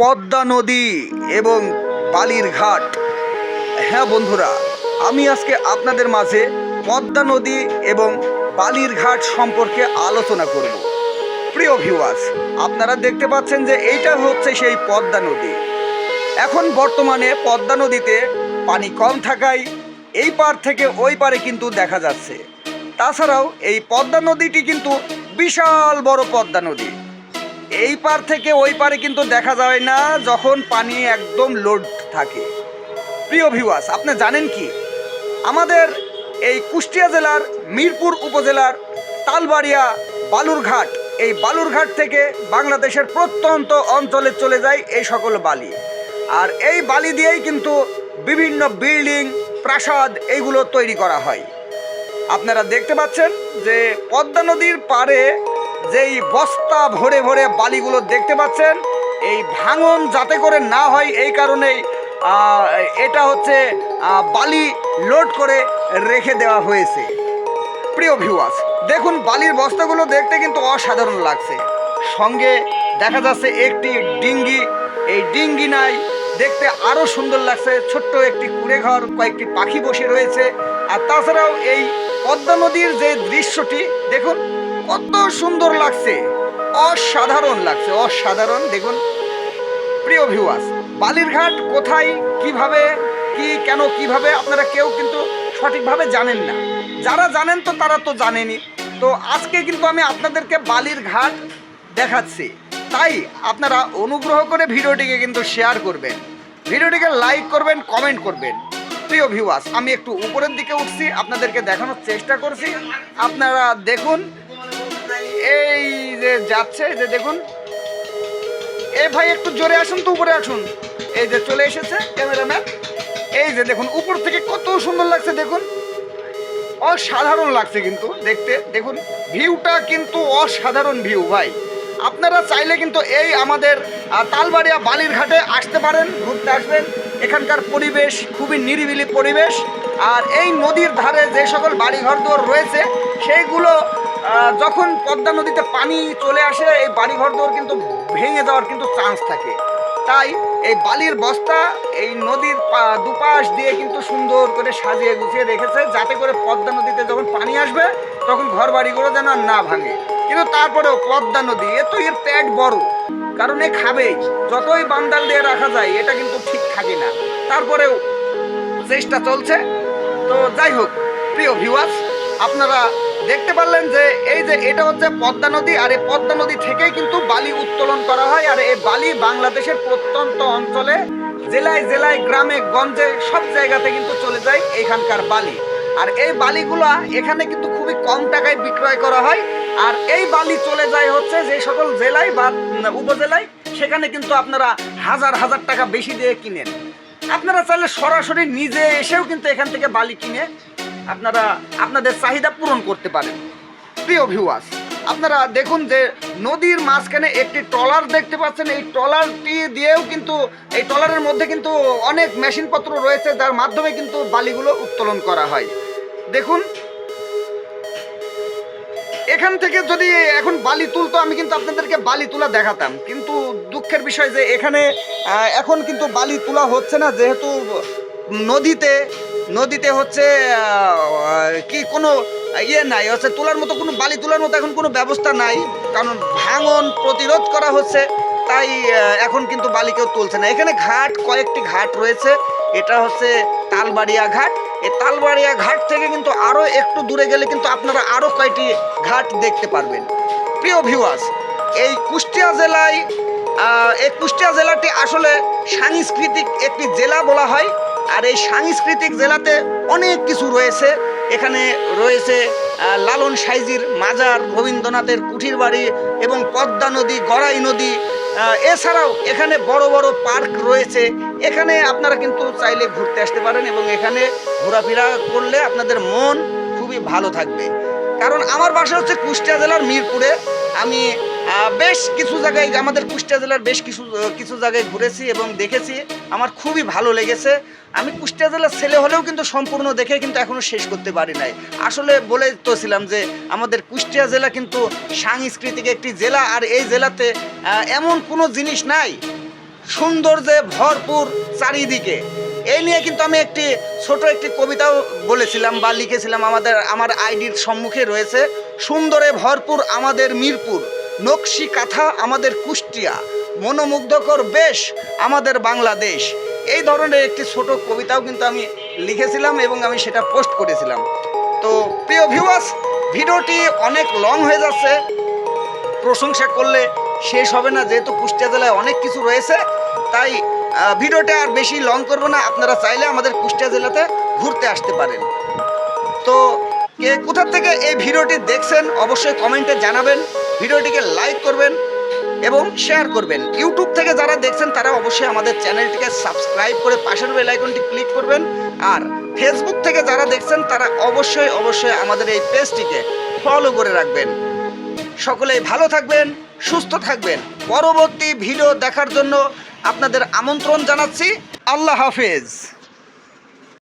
পদ্মা নদী এবং বালির ঘাট। হ্যাঁ বন্ধুরা, আমি আজকে আপনাদের মাঝে পদ্মা নদী এবং বালির ঘাট সম্পর্কে আলোচনা করব। প্রিয় ভিউয়ার্স আপনারা দেখতে পাচ্ছেন যে এইটা হচ্ছে সেই পদ্মা নদী। এখন বর্তমানে পদ্মা নদীতে পানি কম থাকায় এই পার থেকে ওই পারে কিন্তু দেখা যাচ্ছে। তাছাড়াও এই পদ্মা নদীটি কিন্তু বিশাল বড় পদ্মা নদী। এই পার থেকে ওই পারে কিন্তু দেখা যায় না যখন পানি একদম লোড থাকে। প্রিয় ভিউয়ার্স আপনি জানেন কি? আমাদের এই কুষ্টিয়া জেলার মিরপুর উপজেলার তালবাড়িয়া বালুরঘাট, এই বালুরঘাট থেকে বাংলাদেশের প্রত্যন্ত অঞ্চলে চলে যায় এই সকল বালি। আর এই বালি দিয়েই কিন্তু বিভিন্ন বিল্ডিং, প্রাসাদ এইগুলো তৈরি করা হয়। আপনারা দেখতে পাচ্ছেন যে পদ্মা নদীর পাড়ে যেই বস্তা ভরে ভরে বালিগুলো দেখতে পাচ্ছেন, এই ভাঙন যাতে করে না হয় এই কারণেই এটা হচ্ছে বালি লোড করে রেখে দেওয়া হয়েছে। প্রিয় ভিউয়ার্স দেখুন বালির বস্তাগুলো দেখতে কিন্তু অসাধারণ লাগছে। সঙ্গে দেখা যাচ্ছে একটি ডিঙ্গি, এই ডিঙ্গি নাই, দেখতে আরও সুন্দর লাগছে। ছোট্ট একটি কুড়ে ঘর কয়েকটি পাখি বসে রয়েছে। আর তাছাড়াও এই পদ্মা নদীর যে দৃশ্যটি, দেখুন কত সুন্দর লাগছে। অসাধারণ লাগছে, অসাধারণ। দেখুন, প্রিয় ভিউয়ার্স বালিরঘাট কোথায়, কীভাবে, কি, কেন, কীভাবে, আপনারা কেউ কিন্তু সঠিকভাবে জানেন না। যারা জানেন তো, তারা তো জানেনই তো আজকে কিন্তু আমি আপনাদেরকে বালির ঘাট দেখাচ্ছি। তাই আপনারা অনুগ্রহ করে ভিডিওটিকে কিন্তু শেয়ার করবেন। ভিডিওটিকে লাইক করবেন কমেন্ট করবেন। প্রিয় ভিউয়ার্স আমি একটু উপরের দিকে উঠছি, আপনাদেরকে দেখানোর চেষ্টা করছি। আপনারা দেখুন এই যে যাচ্ছে, এই যে দেখুন। এই ভাই, একটু জোরে আসুন তো, উপরে আসুন। এই যে চলে এসেছে ক্যামেরাম্যান। এই যে দেখুন, উপর থেকে কত সুন্দর লাগছে, দেখুন। অসাধারণ লাগছে কিন্তু, দেখতে। দেখুন, ভিউটা কিন্তু অসাধারণ ভিউ, ভাই। আপনারা চাইলে কিন্তু এই আমাদের তালবাড়িয়া বালির ঘাটে আসতে পারেন, ঘুরতে আসবেন। এখানকার পরিবেশ খুবই নিরিবিলি পরিবেশ। আর এই নদীর ধারে যে সকল বাড়িঘর দুয়ার রয়েছে, সেইগুলো যখন পদ্মা নদীতে পানি চলে আসে, এই বাড়িঘর দুয়ার কিন্তু ভেঙে যাওয়ার কিন্তু চান্স থাকে। তাই এই বালির বস্তা এই নদীর দুপাশ দিয়ে কিন্তু সুন্দর করে সাজিয়ে গুছিয়ে রেখেছে, যাতে করে পদ্মা নদীতে যখন পানি আসবে, তখন ঘর বাড়িগুলো যেন না ভাঙে। কিন্তু তারপরেও পদ্মা নদী, এ তো এর পেট বড়, কারণ এ খাবেই। যতই বান্দাল দিয়ে রাখা যায়, এটা কিন্তু ঠিক থাকে না। তারপরেও চেষ্টা চলছে। তো যাই হোক, প্রিয় ভিউয়ার্স আপনারা দেখতে পারলেন যে এই যে এটা হচ্ছে পদ্মা নদী, আর এই পদ্মা নদী থেকেই কিন্তু বালি উত্তোলন করা হয়, আর এই বালি বাংলাদেশের প্রত্যন্ত অঞ্চলে, জেলায় জেলায়, গ্রামে, গঞ্জে সব জায়গাতে কিন্তু চলে যায় এইখানকার বালি। আর এই বালিগুলা এখানে কিন্তু খুবই কম টাকায় বিক্রয় করা হয়, আর এই বালি চলে যায় হচ্ছে যে সকল জেলায় বা উপজেলায়, সেখানে কিন্তু আপনারা হাজার হাজার টাকা বেশি দিয়ে কিনেন। আপনারা চাইলে সরাসরি নিজে এসেও কিন্তু এখান থেকে বালি কিনে আপনারা আপনাদের চাহিদা পূরণ করতে পারেন। প্রিয় ভিউয়ার্স আপনারা দেখুন যে নদীর মাঝখানে একটি ট্রলার দেখতে পাচ্ছেন। এই ট্রলারটি দিয়েও কিন্তু, এই ট্রলারের মধ্যে কিন্তু অনেক মেশিনপত্র রয়েছে, যার মাধ্যমে কিন্তু বালিগুলো উত্তোলন করা হয়। দেখুন, এখান থেকে যদি এখন বালি তুলতো, আমি কিন্তু আপনাদেরকে বালি তোলা দেখাতাম। কিন্তু দুঃখের বিষয় যে এখানে এখন কিন্তু বালি তোলা হচ্ছে না, যেহেতু নদীতে নদীতে হচ্ছে কি কোনো ইয়ে নাই, হচ্ছে তোলার মতো কোনো বালি তোলার মতো এখন কোনো ব্যবস্থা নাই, কারণ ভাঙন প্রতিরোধ করা হচ্ছে, তাই এখন কিন্তু বালি কেউ তুলছে না। এখানে ঘাট, কয়েকটি ঘাট রয়েছে, এটা হচ্ছে তালবাড়িয়া ঘাট। এই তালবাড়িয়া ঘাট থেকে কিন্তু আরও একটু দূরে গেলে কিন্তু আপনারা আরও কয়েকটি ঘাট দেখতে পারবেন। প্রিয় ভিউয়ার্স এই কুষ্টিয়া জেলায় এই কুষ্টিয়া জেলাটি আসলে সাংস্কৃতিক একটি জেলা বলা হয়। আর এই সাংস্কৃতিক জেলাতে অনেক কিছু রয়েছে। এখানে রয়েছে লালন সাইজির মাজার রবীন্দ্রনাথের কুঠির বাড়ি এবং পদ্মা নদী, গড়াই নদী। এছাড়াও এখানে বড় বড় পার্ক রয়েছে। এখানে আপনারা কিন্তু চাইলে ঘুরতে আসতে পারেন এবং এখানে ঘোরাফেরা করলে আপনাদের মন খুবই ভালো থাকবে। কারণ আমার বাসা হচ্ছে কুষ্টিয়া জেলার মিরপুরে। আমি বেশ কিছু জায়গায় আমাদের কুষ্টিয়া জেলার বেশ কিছু কিছু জায়গায় ঘুরেছি এবং দেখেছি। আমার খুবই ভালো লেগেছে। আমি কুষ্টিয়া জেলার ছেলে হলেও কিন্তু সম্পূর্ণ দেখে কিন্তু এখনও শেষ করতে পারি নাই। আসলে বলে তো ছিলাম যে, আমাদের কুষ্টিয়া জেলা কিন্তু সাংস্কৃতিক একটি জেলা আর এই জেলাতে এমন কোনো জিনিস নাই। সৌন্দর্যে ভরপুর চারিদিকে। এই নিয়ে কিন্তু আমি একটি ছোট একটি কবিতাও বলেছিলাম বা লিখেছিলাম। আমাদের, আমার আইডির সম্মুখে রয়েছে, সুন্দরে ভরপুর আমাদের মিরপুর, নকশি কাঁথা আমাদের কুষ্টিয়া, মনোমুগ্ধকর বেশ আমাদের বাংলাদেশ। এই ধরনের একটি ছোট কবিতাও কিন্তু আমি লিখেছিলাম এবং আমি সেটা পোস্ট করেছিলাম। তো প্রিয় ভিউয়ার্স ভিডিওটি অনেক লং হয়ে যাচ্ছে। প্রশংসা করলে শেষ হবে না, যেহেতু কুষ্টিয়া জেলায় অনেক কিছু রয়েছে। তাই ভিডিওটা আর বেশি লং করব না। আপনারা চাইলে আমাদের কুষ্টিয়া জেলাতে ঘুরতে আসতে পারেন। তো, কে কোথা থেকে এই ভিডিওটি দেখছেন, অবশ্যই কমেন্টে জানাবেন। ভিডিওটিকে লাইক করবেন এবং শেয়ার করবেন। ইউটিউব থেকে যারা দেখছেন, তারা অবশ্যই আমাদের চ্যানেলটিকে সাবস্ক্রাইব করে পাশের বেল আইকনটি ক্লিক করবেন। আর ফেসবুক থেকে যারা দেখছেন, তারা অবশ্যই অবশ্যই আমাদের এই পেজটিকে ফলো করে রাখবেন। সকলেই ভালো থাকবেন, সুস্থ থাকবেন। পরবর্তী ভিডিও দেখার জন্য আপনাদের আমন্ত্রণ জানাচ্ছি। আল্লাহ হাফেজ।